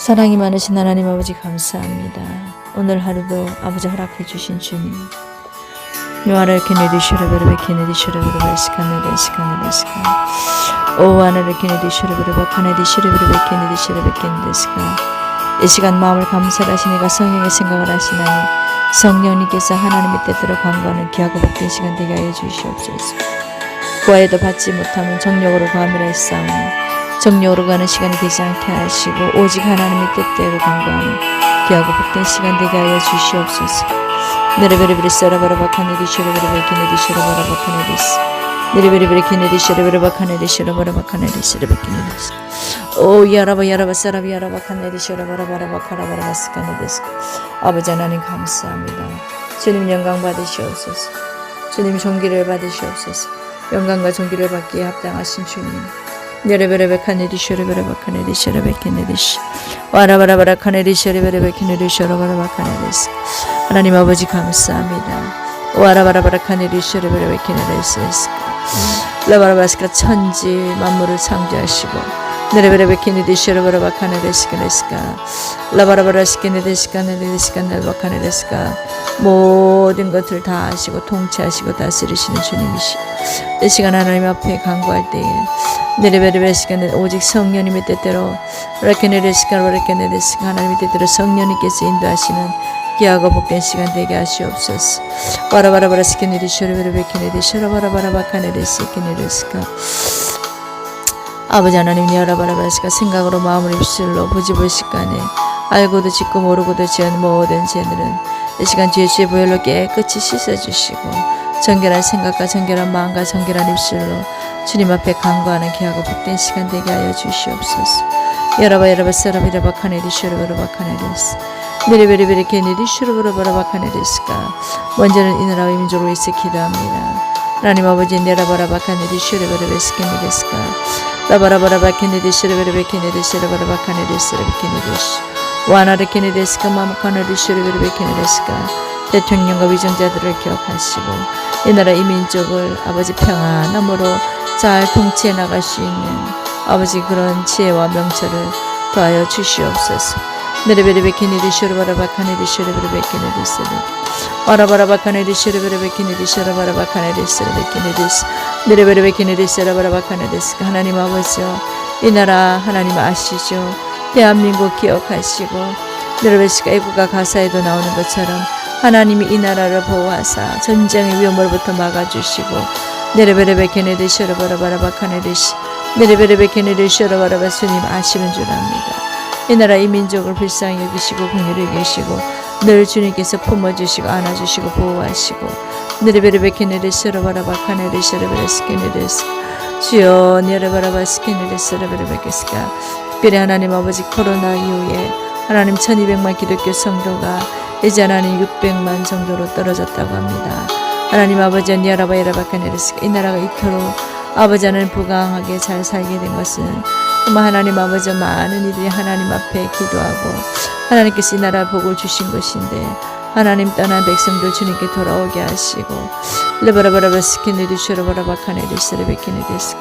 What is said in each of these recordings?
사랑이 많으신 하나님 아버지 감사합니다. 오늘 하루도 아버지 허락해 주신 주님. 요하를 케네디 슈르베르베 케네디 슈르베르베 스카네데 스카네데 스카 오 하늘을 케네디 슈르베르베 카네디 슈르베르베 케네디 슈르베 케네데 스카 이 시간 마음을 감사하시니가 성령의 생각을 하시나니 성령님께서 하나님의 뜻대로 간구하는 귀하고 복된 시간 되게 하여 주시옵소서 구하여도 받지 못하면 정력으로 했사오니 정력으로 가는 시간이 되지 않게 하시고 오직 하나님의 뜻대로 간구하는 귀하고 복된 시간 되게 하여 주시옵소서. 네레베레베레 세라바라바 카네디 슈르베레베 키네디 슈르바라바 카네디스 네레베레베레 키네디 슈르베레바 카네디 슈르바라바 카네디 슈르베 키네디스 오 야라바 야라바 세라비 야라바 카네디 슈르바라바라바 카라바라바 스카네디스 아버지 하나님 감사합니다. 주님 영광 받으시옵소서. 주님 존귀를 받으시옵소서. 영광과 존귀를 받기에 합당하신 주님 네레베레베 카네디 슈르베레바 카네디 슈르베 키네디스 와라바라바라 카네디 슈르베레베 키네디 슈르바라바 카네디스 하나님 아버지 감사합니다. 와라바라바라 카네리 슈르베르베 키네레스스 라바라바스카 천지 만물을 창조하시고 네레베레베 네레데스카 넬바 카네레스카 모든 것을 다 아시고 통치하시고 다스리시는 주님이시 이 시간 하나님 앞에 간구할 때에 네레베레베스카네 오직 성령님의 뜻대로 라케네레스카 라케네데스카 하나님의 뜻대로 성령님께서 인도하시는 귀하고 복된 시간 되게 하시옵소서. 와라바라바라 스키니리 슈르베르베 키네디 슈라바라바라바 카네리 스키니리스카 아버지 하나님 여라바라바스가 생각으로 마음을 입술로 부집을 시간에 알고도 짓고 모르고도 지은 모든 죄들은 이 시간 주의 주의 보혈로 깨끗이 씻어주시고 정결한 생각과 정결한 마음과 정결한 입술로 주님 앞에 간구하는 귀하고 복된 시간 되게 하여 주시옵소서. 여라바 여라바 세라비라바 카네디 슈르바라바 카네리스 미리베리베리 케네디 슈르바라바라바 카네리스가 먼저는 이 나라와 민족을 위해서 기도합니다. 하나님 아버지 네라바라바 카네디 슈르바라베스 케네디스가 라바라바라바 케네디 슈르베르베 케네디 슈르바라바 카네디스 레베 케네디스 와나르 케네디스가 마무카나리 슈르베르베 케네디스가 대통령과 위정자들을 기억하시고 이 나라 이 민족을 아버지 평안함으로 잘 통치해 나갈 수 있는 아버지 그런 지혜와 명철을 더하여 주시옵소서. 하나님 아버지요 이 나라 하나님 아시죠 대한민국 기억하시고 네레베스가 애국가 가사에도 나오는 것처럼 하나님이 이 나라를 보호하사 전쟁의 위험으로부터 막아주시고 네레베레베 케네디 슈르바라바라바 카네디시 네레베레베 케네디 슈르바라바 주님 아시는 줄 압니다 이 나라 이 민족을 불쌍히 여기시고 긍휼히 계시고 늘 주님께서 품어주시고 안아주시고 보호하시고 스케네레스 주여 네르바라바 스케네레 스르베르베 게스가 특별히 하나님 아버지 코로나 이후에 하나님 1200만 기독교 성도가 이제 하나님 600만 정도로 떨어졌다고 합니다. 하나님 아버지 니아라바 이라바 카네레스 이 나라가 이토록 아버지 하나님 부강하게 잘 살게 된 것은 정말 하나님 아버지 많은 이들이 하나님 앞에 기도하고 하나님께서 이 나라 복을 주신 것인데 하나님 떠난 백성들 주님께 돌아오게 하시고 레바라바라바 스키네디 슈라바라바 카네디 스레베키네디스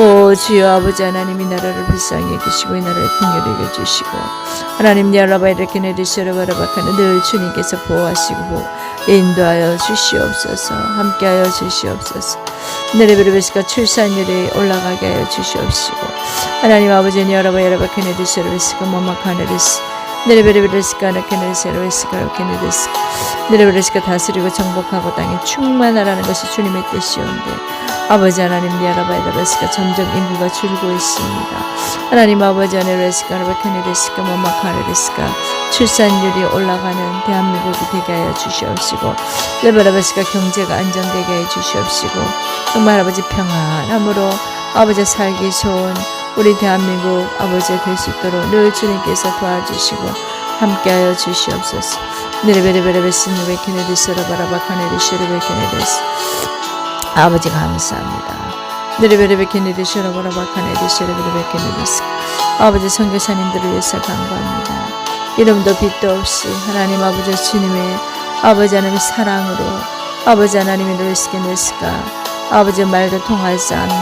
오 주여 아버지 하나님 이 나라를 불쌍히 여기시고 이 나라를 풍요를 여겨주시고 하나님 야라바 이르키네디 슈라바라바 카네 늘 주님께서 보호하시고 인도하여 주시옵소서 함께하여 주시옵소서. 네레베르베스가 출산율이 올라가게 하여 주시옵시고 하나님 아버지는 여러분 여러분 케네디 슈라베스가 마마 카네리스 네레베르베르스가 나케네세로에스가 케네데스 네레베르스가 다스리고 정복하고 땅에 충만하라는 것이 주님의 뜻이온데 아버지 하나님 니아라바이다베스가 점점 인구가 줄고 있습니다. 하나님 아버지 하나레스가 라바케네데스가 마마카네데스가 출산율이 올라가는 대한민국이 되게 하여 주시옵시고 레베라베스가 경제가 안정되게 해 주시옵시고 정말 아버지 평안함으로 아버지 살기 좋은 우리 대한민국 아버지 될 수 있도록 늘 주님께서 도와주시고 함께하여 주시옵소서. 네레베레베레베스니베 케네디스라바라바 카네디시르베 케네디스 아버지 감사합니다. 네레베레베 케네디시라바라바 카네디시르베레베 케네디스 아버지 선교사님들을 위해서 간구합니다. 이름도 빛도 없이 하나님 아버지 주님의 아버지 하나님의 사랑으로 아버지 하나님의 노스케네스가 아버지 말도 통하지 않는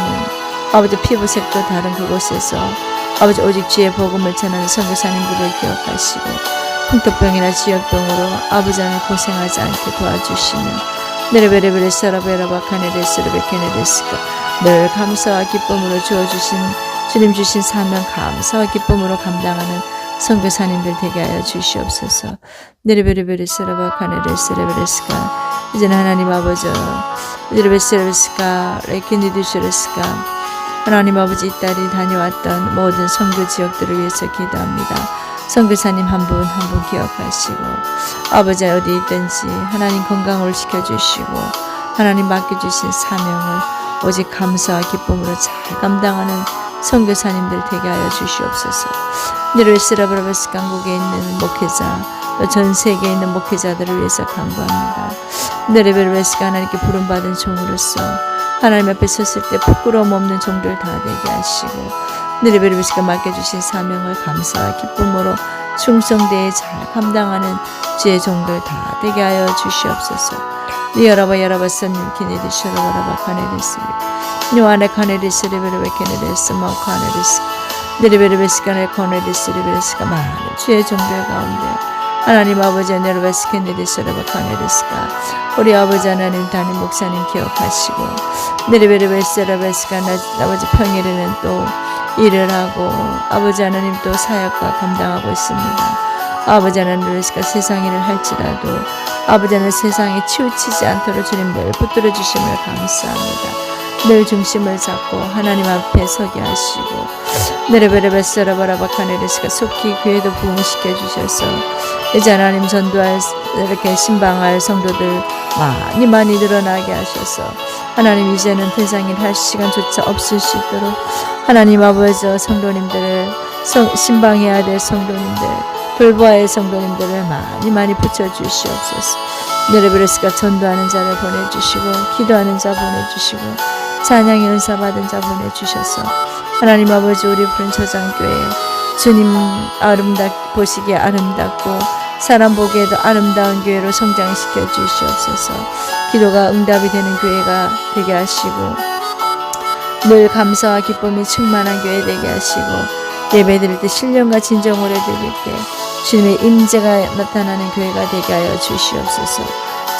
아버지 피부색도 다른 그곳에서 아버지 오직 주의 복음을 전하는 선교사님들을 기억하시고 풍토병이나 지역병으로 아버지 하나님 고생하지 않게 도와주시며 네레베레베레 사라베라바 카네레스르베 케네레스가 늘 감사와 기쁨으로 주어주신 주님 주신 사명 감사와 기쁨으로 감당하는 선교사님들 되게 하여 주시옵소서. 네레베레베레 사라바 카네레스레베레스가 이제는 하나님 아버지 네레베스레베스가 레키니디슈레스가 하나님 아버지 이 딸이 다녀왔던 모든 선교 지역들을 위해서 기도합니다. 선교사님 한 분 한 분 기억하시고 아버지 어디 있든지 하나님 건강을 지켜주시고 하나님 맡겨주신 사명을 오직 감사와 기쁨으로 잘 감당하는 선교사님들 되게 하여 주시옵소서. 니르스라브라베스 강국에 있는 목회자 또전 세계에 있는 목회자들을 위해서 간구합니다. 네레베르베스가 하나님께 부름받은 종으로서 하나님 앞에 섰을 때 부끄러움 없는 종들 다 되게 하시고 느리베르비스가 맡겨주신 사명을 감사와 기쁨으로 충성되에 잘 감당하는 주의 종들 다 되게 하여 주시옵소서. 리여라바 여라바 선님 키네디 셔라바라바 카네리스 요한의 카네리스 리베르베 케네리스 마 카네리스 느리베르베스가 내 카네리스 리베르스가 많은 주의 종들 가운데 하나님 아버지 케네리스 라바 카네리스가 우리 아버지 하나님 담임 목사님 기억하시고 네르베르베스라베스가 아버지 평일에는 또 일을 하고 아버지 하나님 또 사역과 감당하고 있습니다. 아버지 하나님 레스가 세상 일을 할지라도 아버지 하나님 세상에 치우치지 않도록 주님 늘 붙들어 주심을 감사합니다. 늘 중심을 잡고 하나님 앞에 서게 하시고 네레베레베스라바라바카네레스가 속히 교회도 부흥시켜 주셔서 이제 하나님 전도할 이렇게 신방할 성도들 많이 많이 늘어나게 하셔서 하나님 이제는 대상일 할 시간조차 없을 수 있도록 하나님 아버지 성도님들을 성, 신방해야 될 성도님들 할 성도님들을 많이 많이 붙여주시옵소서. 네레베레스가 전도하는 자를 보내주시고 기도하는 자 보내주시고 찬양의 은사 받은 자 보내주셔서 하나님 아버지 우리 푸른 저장교회 주님 아름답 보시기에 아름답고 사람 보기에도 아름다운 교회로 성장시켜 주시옵소서. 기도가 응답이 되는 교회가 되게 하시고 늘 감사와 기쁨이 충만한 교회 되게 하시고 예배 드릴 때 신령과 진정으로 드릴 때 주님의 임재가 나타나는 교회가 되게 하여 주시옵소서.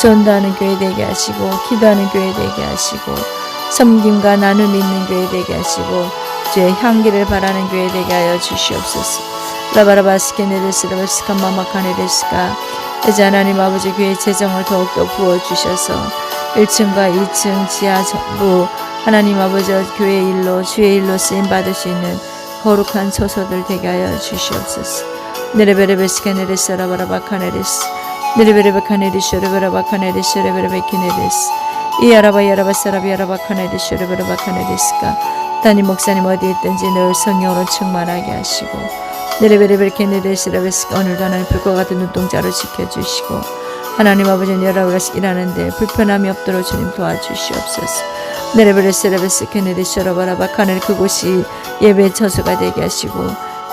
전도하는 교회 되게 하시고 기도하는 교회 되게 하시고 섬김과 나눔이 있는 교회 되게 하시고 주의 향기를 바라는 교회 되게 하여 주시옵소서. 라바라바스케 네데스라바스카 마마카 네데스가 이제 하나님 아버지 교회 재정을 더욱더 부어주셔서 1층과 2층 지하 전부 하나님 아버지 교회 일로 주의 일로 쓰임 받을 수 있는 거룩한 처소들 되게 하여 주시옵소서. 네레베레베스케 네데스 라바라바카 네데스. 네레베레베카 네데스 레베라바카 네데스 레베레베키 네데스 이아라바 야라바 사라비 야라바 카네데스 레베라바카네데스가 담임 목사님 어디 있든지 늘 성령으로 충만하게 하시고 네레베레베케네데스라베스 오늘도 하나님 불과 같은 눈동자로 지켜주시고 하나님 아버지 여러분이 일하는데 불편함이 없도록 주님 도와주시옵소서. 네레베레스라베스 케네데스라바라바 카네 그곳이 예배 처소가 되게 하시고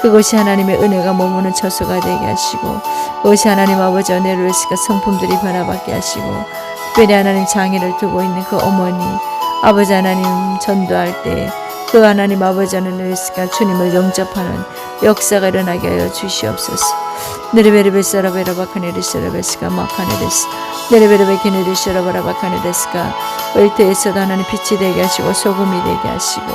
그곳이 하나님의 은혜가 머무는 처소가 되게 하시고 그것이 하나님 아버지 네르베스가 성품들이 변화받게 하시고 특별히 하나님 장애를 두고 있는 그 어머니 아버지 하나님 전도할 때 그 하나님 아버지 하나님가 주님을 영접하는 역사가 일어나게 하여 주시옵소서. 네레베르베스라베라바 카네리스라베스가 마카네레스 네레베르베 케네리스라바라바 카네레스가 을테에서도 하나님 빛이 되게 하시고 소금이 되게 하시고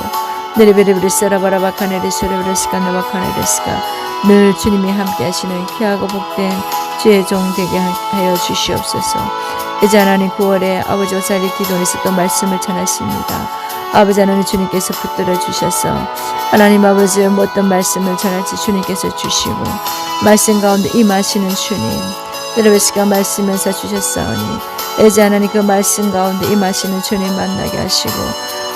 네레베르베스라바라바 카네리스라베스가 나바 카네레스가 늘 주님이 함께 하시는 귀하고 복된 주의 종 되게 하여 주시옵소서. 이제 하나님 9월에 아버지 오살리 기도에서 또 말씀을 전하십니다. 아버지 하나님 주님께서 붙들어 주셔서 하나님 아버지 어떤 말씀을 전할지 주님께서 주시고 말씀 가운데 임하시는 주님 여러분가 말씀에서 주셨사오니 이제 하나님 그 말씀 가운데 임하시는 주님 만나게 하시고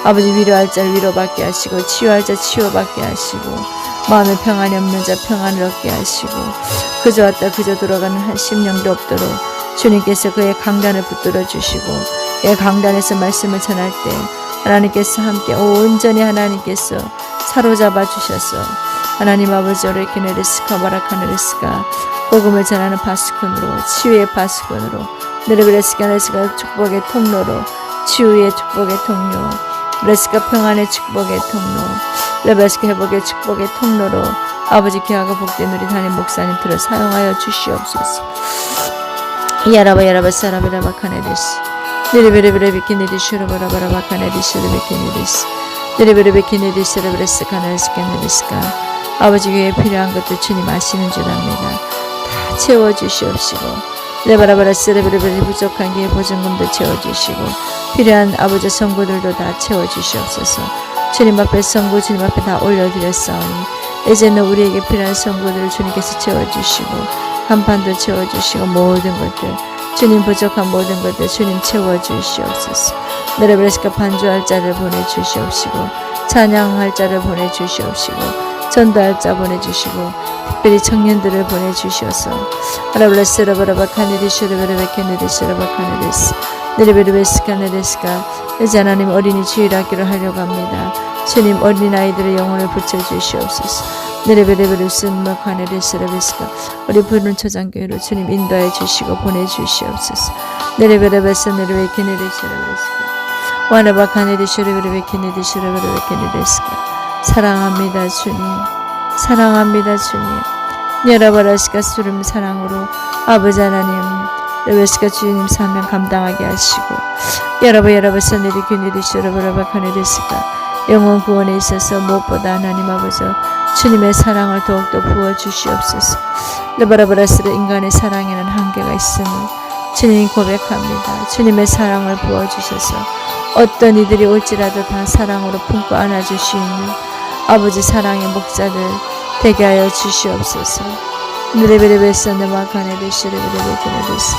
아버지 위로할 자를 위로받게 하시고 치유할 자 치유받게 하시고 마음에 평안이 없는 자 평안을 얻게 하시고 그저 왔다 그저 들어가는 한 심령도 없도록 주님께서 그의 강단을 붙들어 주시고 그 강단에서 말씀을 전할 때 하나님께서 함께 온전히 하나님께서 사로잡아 주셔서 하나님 아버지 오레키네레스카 바라카네레스가 복음을 전하는 바스콘으로 치유의 바스콘으로 네르베레스카네스가 축복의 통로로 치유의 축복의 통로 레스카 평안의 축복의 통로 레베스크 회복의 축복의 통로로 아버지 귀하고 복된 우리 담임 목사님 들어 사용하여 주시옵소서. 야라바 야라바 사라베라바 카네데스 느리베레베레 비키니디 슈르바라바라 바 카네디 슈르베키니디스 느리베레베키니디 르브레스 카네스 케네디스가 아버지 위에 필요한 것도 주님 아시는 줄 압니다. 다 채워주시옵시고 레바라바라 스레베레베레 부족한 게 보증금도 채워주시고 필요한 아버지 성구들도 다 채워주시옵소서 주님 앞에 성구 주님 앞에 다 올려드렸사오니 이제는 우리에게 필요한 성구들을 주님께서 채워주시고 한판도 채워주시고 모든 것들 주님 부족한 모든 것들 주님 채워주시옵소서. 네레브레스카 반주할 자를 보내주시옵시고 찬양할 자를 보내주시옵시고 전도할 자 보내주시고 특별히 청년들을 보내주셔서. 아라블레스라바라바 카네디슈르베르베 케네디슈르바 카네디스 네레베르베스 카네디스가 이제 하나님 어린이 주일학교를 하려고 합니다. 주님 어린아이들의 영혼을 붙여주시옵소서. 네레베르베르스마 카네디스르베스가 우리 푸른 초장교회로 주님 인도해 주시고 보내주시옵소서. 네레베르베스 네레베 케네디슈르베스가 와나바 카네디슈르베르베 케네디슈르베르베 케네디스가 사랑합니다 주님. 사랑합니다 주님. 여러바라시가 수름 사랑으로 아버지 하나님 레베스가 주님 사명 감당하게 하시고 여러분 여러분 선일이 귀니리 슈르바라바 카네리스가 영원 구원에 있어서 무엇보다 하나님 아버지 주님의 사랑을 더욱더 부어주시옵소서. 레바라바라스르 인간의 사랑에는 한계가 있음을 주님 고백합니다. 주님의 사랑을 부어주셔서 어떤 이들이 올지라도 다 사랑으로 품고 안아주시는 아버지 사랑의 목자들 되게 하여 주시옵소서. 느레베레베스 네마카네데시 레베레베케네데스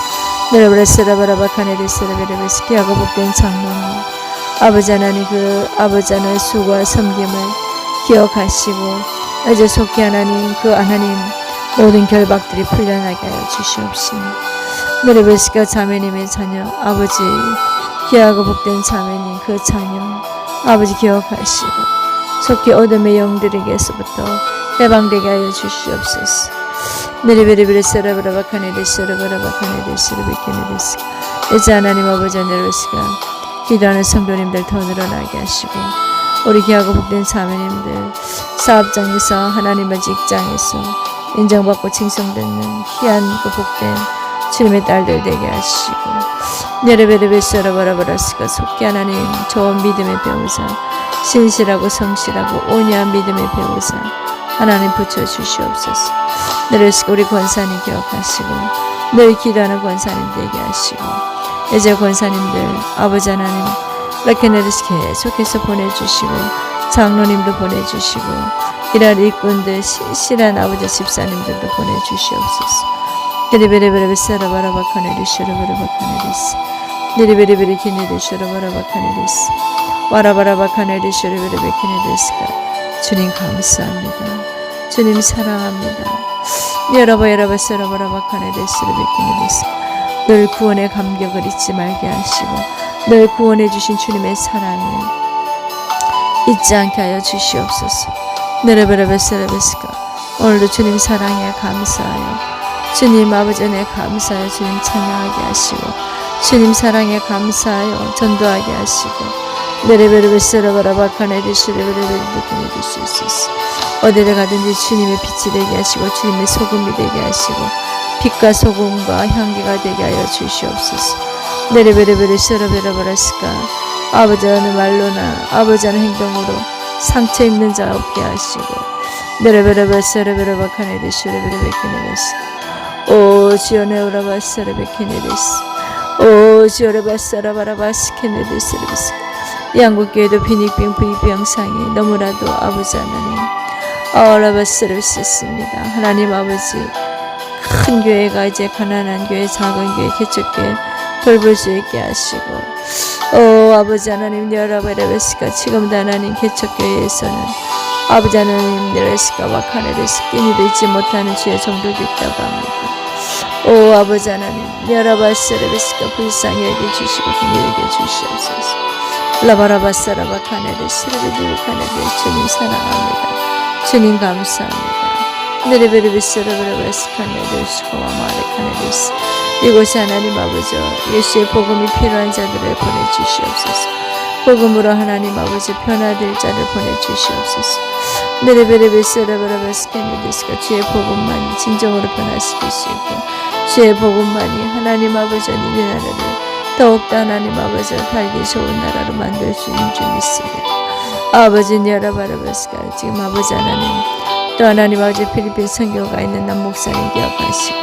느레베레스 라바라바카네데스 레베레베스 기하고 복된 장로님 아버지 하나님 그 아버지 하나님의 수고와 섬김을 기억하시고 이제 속히 하나님 그 하나님 모든 결박들이 풀려나게 하여 주시옵시며 느레베스가 자매님의 자녀 아버지 귀하고 복된 자매님 그 자녀 아버지 기억하시고 속히 어둠의 영들에게서부터 해방되게 하여 주시옵소서 느리베리베리 세라브라바 카네리 세라브라바 카네리 세라비케네리스 이제 하나님 아버지 하늘로스가 기도하는 성도님들 더 늘어나게 하시고 우리 귀하고 복된 자매님들 사업장에서 하나님의 직장에서 인정받고 칭송되는 그 복된 주님의 딸들 되게 하시고 네레베레베 세라바라바라스가 속히 하나님 좋은 믿음의 배우사 신실하고 성실하고 온유한 믿음의 배우사 하나님 붙여주시옵소서. 늘 우리 권사님 기억하시고 늘 기도하는 권사님 되게 하시고 이제 권사님들 아버지 하나님 라케네르스 계속해서 보내주시고 장로님도 보내주시고 일할 일꾼들 신실한 아버지 집사님들도 보내주시옵소서. 데리베레베레 세라바라바카네리 슈르베레바카네리스 데리베레베레 키네리 슈르바라바카네리스 와라바라바카네리 슈르베레베키네리스가 주님 감사합니다. 주님 사랑합니다. 여러분 여러분 세라바라바카네리스를 베키네리스 늘 구원의 감격을 잊지 말게 하시고 늘 구원해 주신 주님의 사랑을 잊지 않게 하여 주시옵소서. 네레베레베 세레베스가 오늘도 주님 사랑에 감사하여 주님 아버지 은혜 감사하여 주님 찬양하게 하시고 주님 사랑에 감사하여 전도하게 하시고 네레베르베 세라바라바 카네리 시레베르베르베르베르 수 있어 어디를 가든지 주님의 빛이 되게 하시고 주님의 소금이 되게 하시고 빛과 소금과 향기가 되게 하여 주시옵소서. 네레베르베르 세라베라바라스가 아버지 하는 말로나 아버지 하는 행동으로 상처 입는 자 없게 하시고 네레베르베 세라베라바카네리 시레베르베르베르스. 오 지오네오라바 세라베케네리스. 오 지오레바 세라바라바스 케네리스르비스 양국교회도 비닉병 부익병상이 너무나도 아버지 하나님 어라바스를 습니다. 하나님 아버지 큰 교회가 이제 가난한 교회 작은 교회 개척교회 돌볼 수 있게 하시고 오 아버지 하나님 여라바레베스가 지금도 하나님 개척교회에서는 아버지 하나님 네레스가 와 카네레스 끼니도 잊지 못하는 주의 정도도 있다고 합니다. 오 아버지 하나님 여라바스레베스가 불쌍히 여겨주시고 긍휼히 여겨주시옵소서 라바라바사라바 카네르 시르르르 카네르 주님 사랑합니다. 주님 감사합니다. 네레베르비스라바라바스 카네르 수고와 마레 카네르스 이곳에 하나님 아버지 예수의 복음이 필요한 자들을 보내주시옵소서. 복음으로 하나님 아버지 변화될 자를 보내주시옵소서 네레베레베 세라바라바 스캔드디스가 주의 복음만이 진정으로 변화시키시고 주의 복음만이 하나님 아버지 이 나라를 더욱더 하나님 아버지가 살기 좋은 나라로 만들 수 있는 줄 믿습니다. 아버지 니아라 바라바스가 지금 아버지 하나님 또 하나님 아버지 필리핀 선교가 있는 남 목사님 기억하시고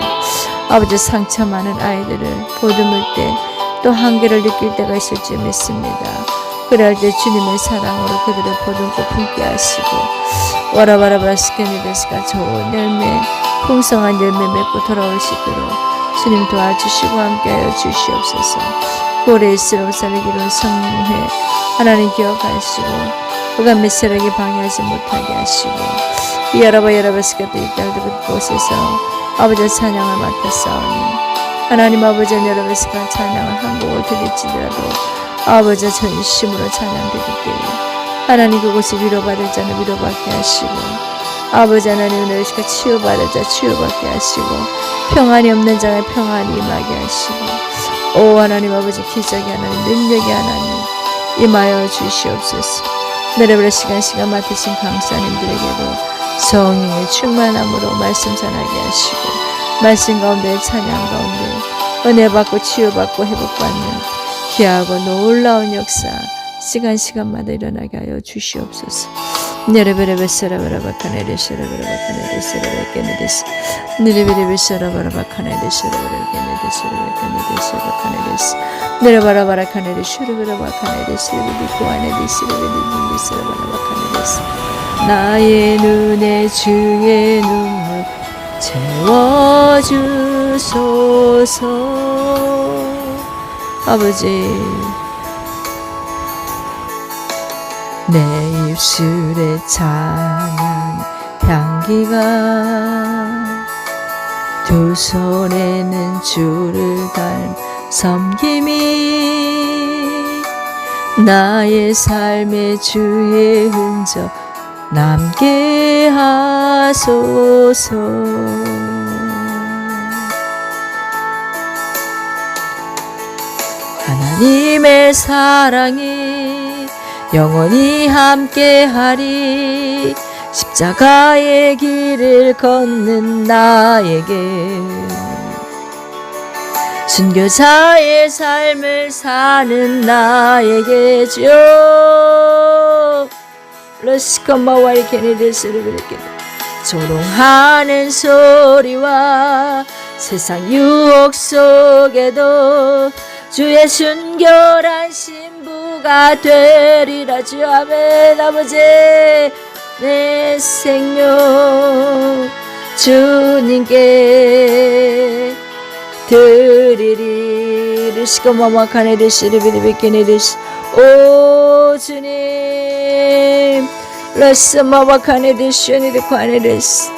아버지 상처 많은 아이들을 보듬을 때 또 한계를 느낄 때가 있을 줄 믿습니다. 그럴 때 주님의 사랑으로 그들을 보듬고 품게 하시고 와라바라바스케니데스가 좋은 열매 풍성한 열매 맺고 돌아올 수 있도록 주님 도와주시고 함께하여 주시옵소서. 고레스러운 살기로 성회 하나님 기억하시고 그가 메시라기 방해하지 못하게 하시고 여러분 여러분스가 또 이딸들 곳에서 아버지 찬양을 맡았사오니 하나님 아버지 여러분스가 찬양을 한 곡을 드릴지라도 아버지 전심으로 찬양 드릴게요 하나님 그곳에 위로받을 자는 위로받게 하시고 아버지 하나님 너희가 치유받을 자 치유받게 하시고 평안이 없는 자가 평안이 임하게 하시고 오 하나님 아버지 기적이 하나님 능력이 하나님 임하여 주시옵소서. 내려버려 시간 시간 맡으신 강사님들에게도 성령의 충만함으로 말씀 전하게 하시고 말씀 가운데 찬양 가운데 은혜 받고 치유받고 회복받는 귀하고 놀라운 역사 시간 시간마다 일어나게 하여 주시옵소서. 네레베레베 세라바라바 카네레 세라바라바 카네레 세라바케네데스 네레베레베 세라바라바 카네레 세라바케네데 세라바케네데스 네레바라바라 카네레 세라바라바 카네레 세라바라바카네레세라바라바 카네레스 나의 눈에 주의 눈물 채워주소서 아버지 내 입술에 찬양 향기가 두 손에는 주를 닮 섬김이 나의 삶의 주의 흔적 남게 하소서. 하나님의 사랑이 영원히 함께하리. 십자가의 길을 걷는 나에게 순교자의 삶을 사는 나에게 주여. 러시커마와이 케네데스를 그렇게 조롱하는 소리와 세상 유혹 속에도 주의 순결한 신부 가 되리라 주 아멘 아버지 내 생명 주님께 드리리 르시코마마카네르시르비리비케네르시 오 주님 라스마바카네르시오니르카네르시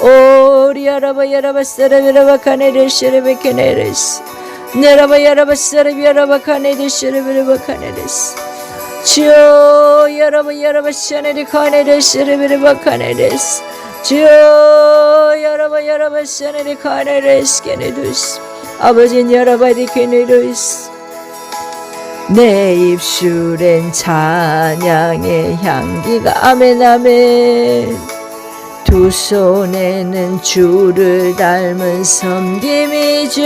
오 리아라바 야라바 사라비라바카네르시르비케네르시 네라바 야라바 사라비라바카네르시르비리바카네르시 주여 여러분 여러분 시원해리 카네르시르비리바카 네르시 주여 여러분 여러분 시원해리 카네르시케네르시 아버진 여러분이 케네르시 내 입술엔 찬양의 향기가 아멘 아멘 두 손에는 주를 닮은 섬김이죠.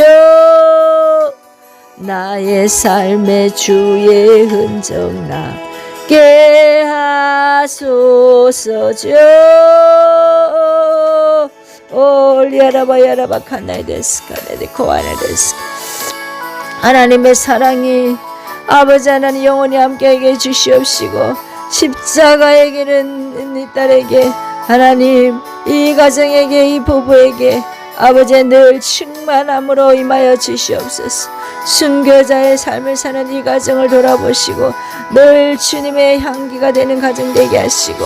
나의 삶의 주의 흔적 나게 하소서 주 올리아라바 야라바 카나이 데스카 네데 코 아네 데스카 하나님의 사랑이 아버지 하나님 영원히 함께하게 주시옵시고 십자가의 길은 이 딸에게 하나님 이 가정에게 이 부부에게 아버지 늘 충만함으로 임하여 주시옵소서. 순교자의 삶을 사는 이 가정을 돌아보시고 늘 주님의 향기가 되는 가정 되게 하시고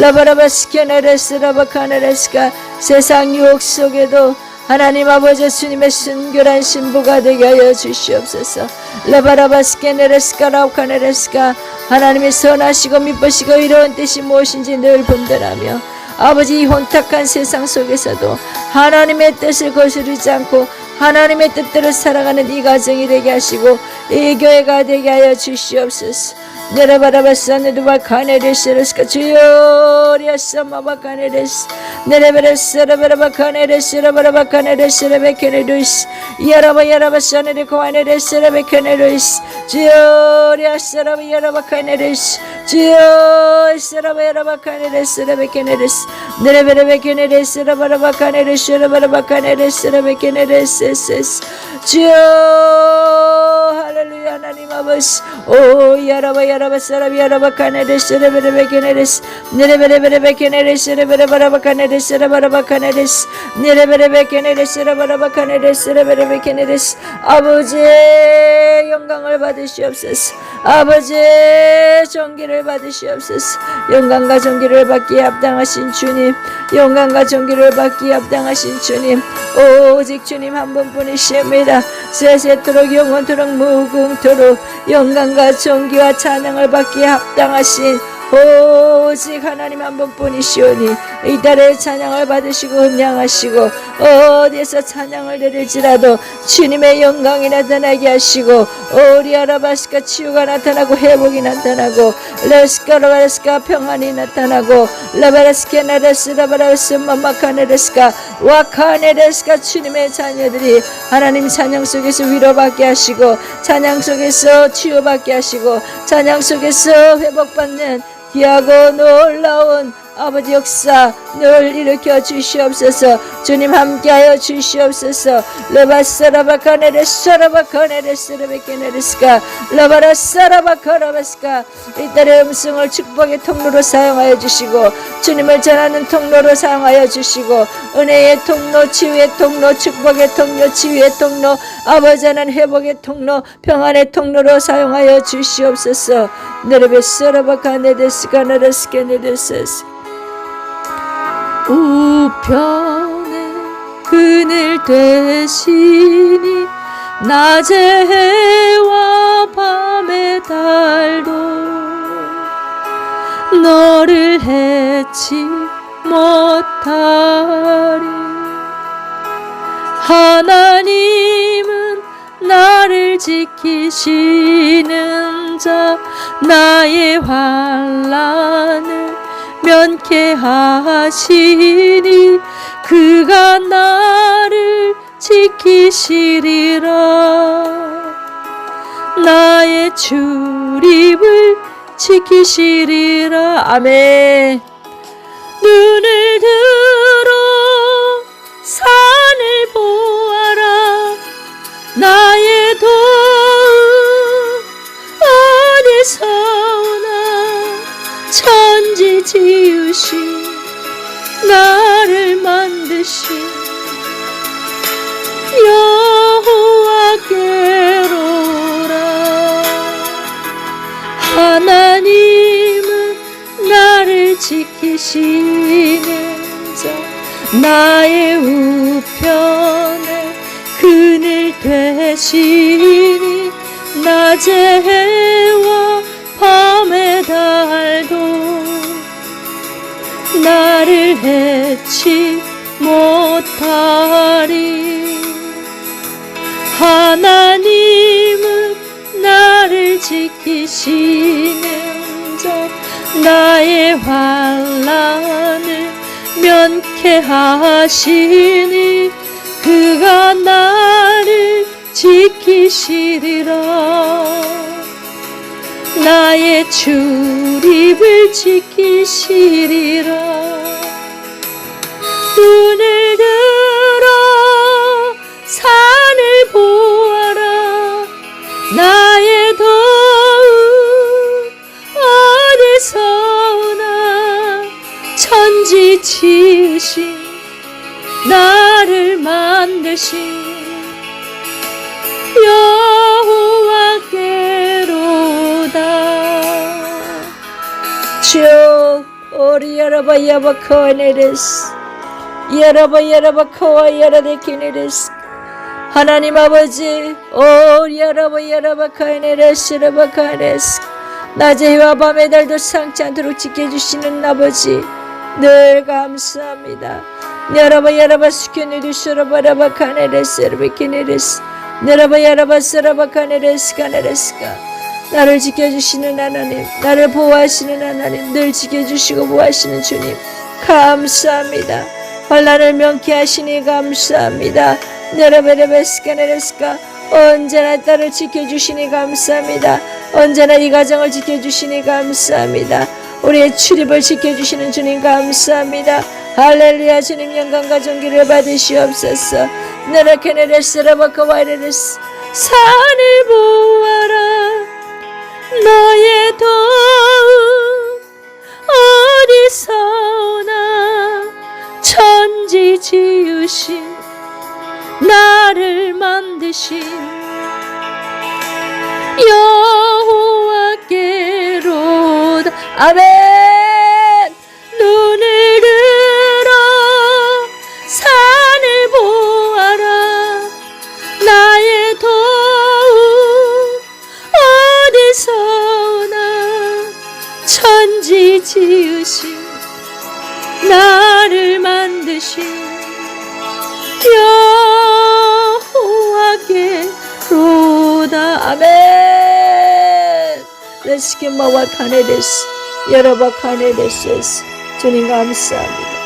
라바라바스케네레스 라바카네레스가 세상 유혹 속에도 하나님 아버지 주님의 순결한 신부가 되게 하여 주시옵소서. 라바라바스케네레스카 라우카네레스가 하나님의 선하시고 미쁘시고 이로운 뜻이 무엇인지 늘 분별하며 아버지 이 혼탁한 세상 속에서도 하나님의 뜻을 거스르지 않고 하나님의 뜻대로 살아가는 이 가정이 되게 하시고 이 교회가 되게 하여 주시옵소서. 네레바라바사 네두바 카네레스레스카 주요리아사 마바 카네레스. 네레베레스레베라바 카네레스레바라바 카네레스레베케네루스. 야라바 야라바사 네레코아네레스레베케네루스 주요리아사라바 야라바 카네레스 주요리아사라바 야라바카네레스레베케네레스 네레베레베케네레스레바라바카 영광을 받으시옵소서. 영광과 존귀를 받기에 합당하신 주님 영광과 존귀를 받기에 합당하신 주님 오직 주님 한 분뿐이십니다. 세세토록 영원토록 무궁토록 영광과 존귀와 찬양을 받기에 합당하신 오직 하나님 한 분뿐이시오니 이달에 찬양을 받으시고 음양하시고 어디에서 찬양을 드릴지라도 주님의 영광이 나타나게 하시고 오리아라바스카 치유가 나타나고 회복이 나타나고 레스카 라바스카 평안이 나타나고 라바라스케 나레스 라바라스 마마카네레스카 와카네레스카 주님의 자녀들이 하나님 찬양 속에서 위로받게 하시고 찬양 속에서 치유받게 하시고 찬양 속에서 회복받는 귀하고 놀라운 아버지 역사 늘 일으켜 주시옵소서 주님 함께하여 주시옵소서. 라바사라바카네레스라바카네레스라베케네레스카 라바라사라바카라바스카. 이달의 음성을 축복의 통로로 사용하여 주시고 주님을 전하는 통로로 사용하여 주시고 은혜의 통로 치유의 통로 축복의 통로 치유의 통로 아버지 하나님 회복의 통로 평안의 통로로 사용하여 주시옵소서. 네레베스라바카네데스카네레스케네데스스. 우편에 그늘 되시니 낮의 해와 밤의 달도 너를 해치 못하리. 하나님은 나를 지키시는 자 나의 환란을 면케 하시니 그가 나를 지키시리라. 나의 출입을 지키시리라. 아멘. 눈을 들어 산을 보아라. 나의 도움 어디서 오나 천지 지으신 만드신 여호와께로라. 하나님은 나를 지키시는 자 나의 우편에 그늘 되시니 낮의 해와 밤의 달도 나를 해치 못하리. 하나님은 나를 지키시는 자 나의 환란을 면케하시니 그가 나를 지키시리라. 나의 출입을 지키시리라 눈을 들어 산을 보아라. 나의 도움 어디서 오나 천지 지으신 나를 만드신 여호와께로다. 주여 오리 여러바 야바카와네레스 여러바 여러바카와 여라데키네레스 하나님 아버지 오리 여러바 여러바카네레스 여러바카네스 낮의 해와 밤의 달도 상치 않도록 지켜주시는 아버지 늘 감사합니다 여러바 여러바 스케네리스 여러바라바 카네레스 여러바키네레스 여러바 여러바 서라바 카네레스 카네레스카 나를 지켜주시는 하나님, 나를 보호하시는 하나님, 늘 지켜주시고 보호하시는 주님, 감사합니다. 환란을 명쾌하시니 감사합니다. 네라베레베스카네레스카 언제나 딸을 지켜주시니 감사합니다. 언제나 이 가정을 지켜주시니 감사합니다. 우리의 출입을 지켜주시는 주님 감사합니다. 할렐루야 주님 영광과 존귀를 받으시옵소서. 네라케네레스 라바카와이레레스 산을 보아라 너의 도움 어디서 천지 지으신 나를 만드신 여호와께로다 아멘. 눈을 들어 산을 보아라. 나의 도움 어디서 오나. 천지 지으신 나 아멘 레스케마와 카네데스 여러분 카네데스 주님 감사합니다